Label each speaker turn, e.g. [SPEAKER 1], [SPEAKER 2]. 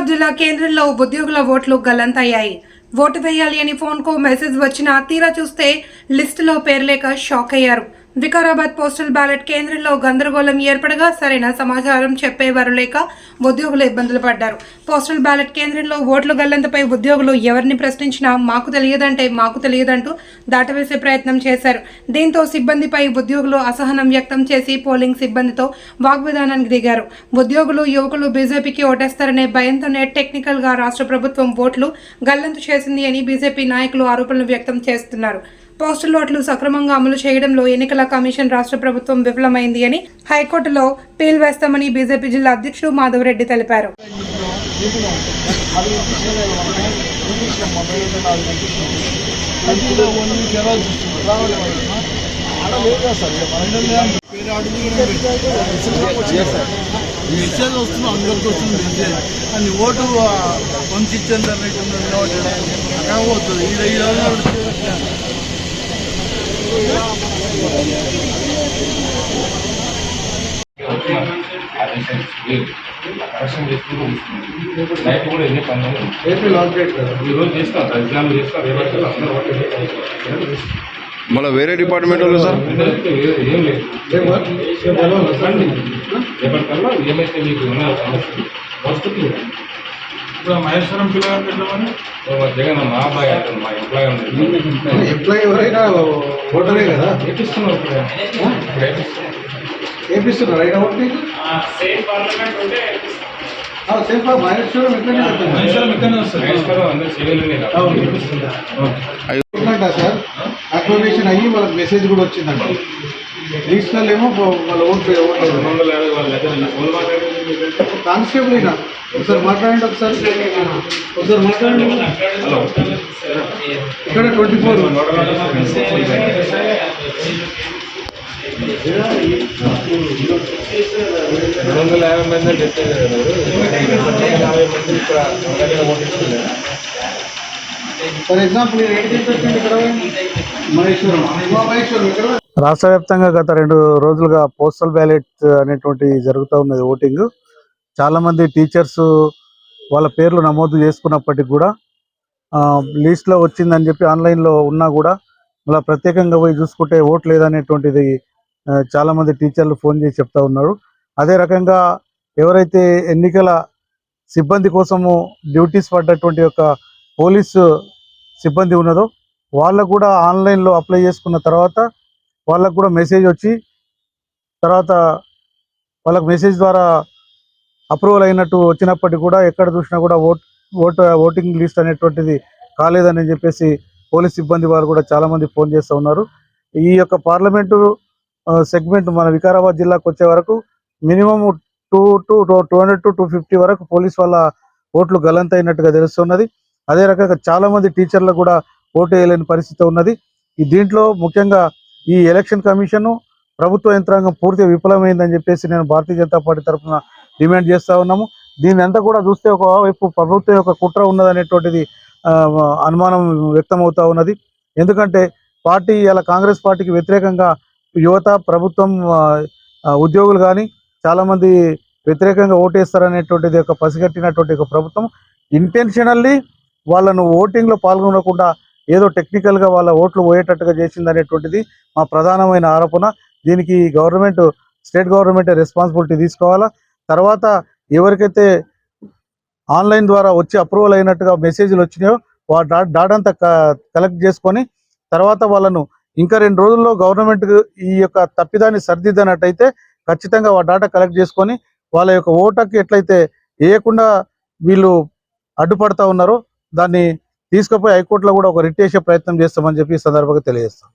[SPEAKER 1] జిల్లా కేంద్రంలో ఉద్యోగుల ఓట్లు గల్లంతయ్యాయి. ఓటు వేయాలి అని ఫోన్కు మెసేజ్ వచ్చినా తీరా చూస్తే లిస్టులో పేర్లేక షాక్ అయ్యారు వికారాబాద్ పోస్టల్ బ్యాలెట్ కేంద్రంలో గందరగోళం ఏర్పడగా సరైన సమాచారం చెప్పేవారు లేక ఉద్యోగులు ఇబ్బందులు పడ్డారు. పోస్టల్ బ్యాలెట్ కేంద్రంలో ఓట్ల గల్లంతపై ఉద్యోగులు ఎవరిని ప్రశ్నించినా మాకు తెలియదంటే మాకు తెలియదంటూ దాటవేసే ప్రయత్నం చేశారు. దీంతో సిబ్బందిపై ఉద్యోగులు అసహనం వ్యక్తం చేసి పోలింగ్ సిబ్బందితో వాగ్విధానానికి దిగారు. ఉద్యోగులు యువకులు బీజేపీకి ఓటేస్తారనే భయంతోనే టెక్నికల్గా రాష్ట్ర ప్రభుత్వం ఓట్లు గల్లంతు చేసింది అని బీజేపీ నాయకులు ఆరోపణలు వ్యక్తం చేస్తున్నారు. పోస్టల్ ఓట్లు సక్రమంగా అమలు చేయడంలో ఎన్నికల కమిషన్ రాష్ట్ర ప్రభుత్వం విఫలమైంది అని హైకోర్టులో పీల్ వేస్తామని బీజేపీ జిల్లా అధ్యక్షుడు మాధవరెడ్డి తెలిపారు.
[SPEAKER 2] మెసేజ్ వస్తుంది అందరికి వస్తుంది మెసేజ్ అని ఓటు పంచిచ్చేంత అక్కడ పోతుంది ఈడ
[SPEAKER 3] కరెక్షన్ చేసుకుంటూ నైట్ కూడా ఎగ్జామ్ చేస్తాం. రేపటి అందరూ
[SPEAKER 4] మళ్ళీ వేరే డిపార్ట్మెంట్ వాళ్ళు సార్?
[SPEAKER 3] ఏం లేదు. ఏమైతే మీకు ఉన్నాయో సమస్య వస్తుంది
[SPEAKER 2] ఇప్పుడు మహేశ్వరం పిల్లగారు పెట్టమని
[SPEAKER 3] జగన్ మా అబ్బాయి అంటారు మా ఎంప్లాయ్
[SPEAKER 2] ఎంప్లాయీ ఎవరైనా ఓటరే కదా?
[SPEAKER 3] ఏపిస్తున్నాం ఇప్పుడు. ఇప్పుడు ఏపిస్తున్నాం సేమ్ పార్లమెంట్ ఉంటే
[SPEAKER 2] సేఫ్ మహేశ్వరం సార్? అక్లమేషన్ అయ్యి వాళ్ళకి మెసేజ్ కూడా వచ్చిందంట. లిస్టులలో ఏమో వాళ్ళ ఓటు ఓటు
[SPEAKER 3] రెండు వందల యాభై వాళ్ళ దగ్గర ఈ ఫోన్ మాట్లాడేది.
[SPEAKER 2] కానిస్టేబుల్ అయినా? ఒకసారి మాట్లాడండి ఒకసారి. ఒకసారి మాట్లాడండి.
[SPEAKER 3] హలో.
[SPEAKER 2] ఇక్కడ ట్వంటీ ఫోర్
[SPEAKER 3] రెండు వందల యాభై మంది యాభై ఇక్కడ ఓటిస్తున్నారు
[SPEAKER 2] ఫర్ ఎగ్జాంపుల్ ఇక్కడ మహేశ్వరం. మహేశ్వరం ఇక్కడ
[SPEAKER 5] రాష్ట్ర వ్యాప్తంగా గత రెండు రోజులుగా పోస్టల్ బ్యాలెట్ అనేటువంటి జరుగుతూ ఉన్నది ఓటింగ్. చాలా మంది టీచర్స్ వాళ్ళ పేర్లు నమోదు చేసుకున్నప్పటికి కూడా ఆ, లిస్ట్లో వచ్చిందని చెప్పి ఆన్లైన్లో ఉన్నా కూడా మళ్ళీ ప్రత్యేకంగా పోయి చూసుకుంటే ఓట్ లేదనేటువంటిది చాలామంది టీచర్లు ఫోన్ చేసి చెప్తా ఉన్నారు. అదే రకంగా ఎవరైతే ఎన్నికల సిబ్బంది కోసము డ్యూటీస్ పడ్డటువంటి యొక్క పోలీసు సిబ్బంది ఉన్నదో వాళ్ళకు కూడా ఆన్లైన్లో అప్లై చేసుకున్న తర్వాత వాళ్ళకు కూడా మెసేజ్ వచ్చి తర్వాత వాళ్ళకు మెసేజ్ ద్వారా అప్రూవల్ అయినట్టు వచ్చినప్పటికీ కూడా ఎక్కడ చూసినా కూడా ఓట్ ఓట్ ఓటింగ్ లిస్ట్ అనేటువంటిది కాలేదని చెప్పేసి పోలీస్ సిబ్బంది వారు కూడా చాలామంది ఫోన్ చేస్తూ ఉన్నారు. ఈ యొక్క పార్లమెంటు సెగ్మెంట్ మన వికారాబాద్ జిల్లాకు వచ్చే వరకు minimum two to two hundred to two fifty వరకు పోలీస్ వాళ్ళ ఓట్లు గలంత అయినట్టుగా తెలుస్తున్నది. అదే రకంగా చాలామంది టీచర్లు కూడా ఓటు వేయలేని పరిస్థితి ఉన్నది. ఈ దీంట్లో ముఖ్యంగా ఈ ఎలక్షన్ కమిషన్ ప్రభుత్వ యంత్రాంగం పూర్తిగా విఫలమైందని చెప్పేసి నేను భారతీయ జనతా పార్టీ తరఫున డిమాండ్ చేస్తా ఉన్నాము. దీని అంతా కూడా చూస్తే ఒకవైపు ప్రభుత్వం యొక్క కుట్ర ఉన్నదనేటువంటిది అనుమానం వ్యక్తం అవుతా ఉన్నది. ఎందుకంటే పార్టీ ఇలా కాంగ్రెస్ పార్టీకి వ్యతిరేకంగా యువత ప్రభుత్వం ఉద్యోగులు కానీ చాలామంది వ్యతిరేకంగా ఓటేస్తారనేటువంటిది ఒక పసిగట్టినటువంటి ఒక ప్రభుత్వం. ఇంటెన్షనల్లీ వాళ్ళను ఓటింగ్లో పాల్గొనకుండా ఏదో టెక్నికల్గా వాళ్ళ ఓట్లు పోయేటట్టుగా చేసిందనేటువంటిది మా ప్రధానమైన ఆరోపణ. దీనికి గవర్నమెంట్ స్టేట్ గవర్నమెంట్ రెస్పాన్సిబిలిటీ తీసుకోవాలా? తర్వాత ఎవరికైతే ఆన్లైన్ ద్వారా వచ్చి అప్రూవల్ అయినట్టుగా మెసేజ్లు వచ్చినాయో వా డాటా అంతా కలెక్ట్ చేసుకొని తర్వాత వాళ్ళను ఇంకా రెండు రోజుల్లో గవర్నమెంట్ ఈ యొక్క తప్పిదాన్ని సరిదిద్దనట్టయితే ఖచ్చితంగా ఆ డాటా కలెక్ట్ చేసుకొని వాళ్ళ యొక్క ఓటకి ఎట్లయితే వేయకుండా వీళ్ళు అడ్డుపడతా ఉన్నారో దాన్ని తీసుకుపోయి హైకోర్టులో కూడా ఒక రిట్ చేసే ప్రయత్నం చేస్తామని చెప్పి ఈ సందర్భంగా తెలియజేస్తాం.